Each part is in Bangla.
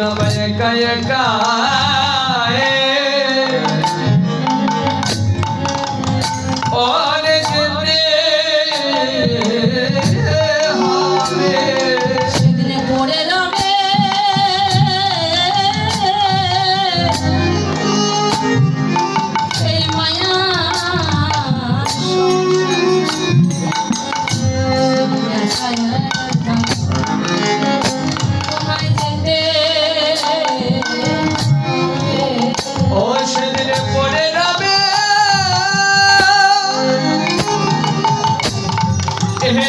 वीर भय कय का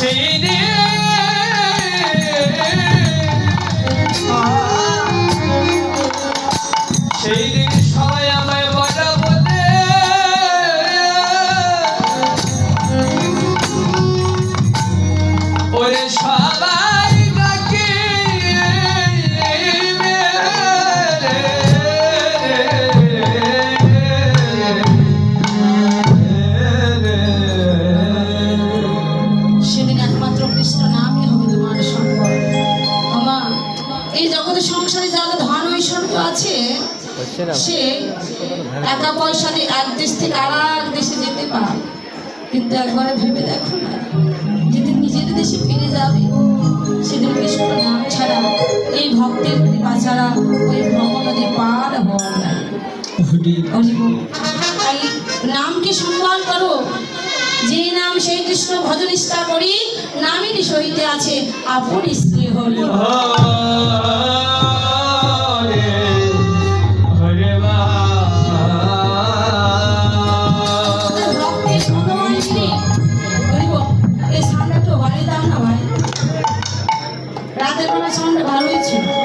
change. সে একা পয়সা নিয়ে এক দেশ থেকে আর দেশে যেতে পারে কিন্তু একবারে ভেবে দেখো না। যেদিন নিজের দেশে ফিরে যাবে সেদিন কৃষ্ণ নাম ছাড়া এই ভক্তের কৃপা ছাড়া ওই ভ্রমণে পার হওয়ার নাই তাই নামকে সম্মান করো। যে নাম সেই কৃষ্ণ ভজন ইচ্ছা করি নামেরই সহিতে আছে আপন স্ত্রী হল বাজে করার সাউন্ড ভালোই ছিল।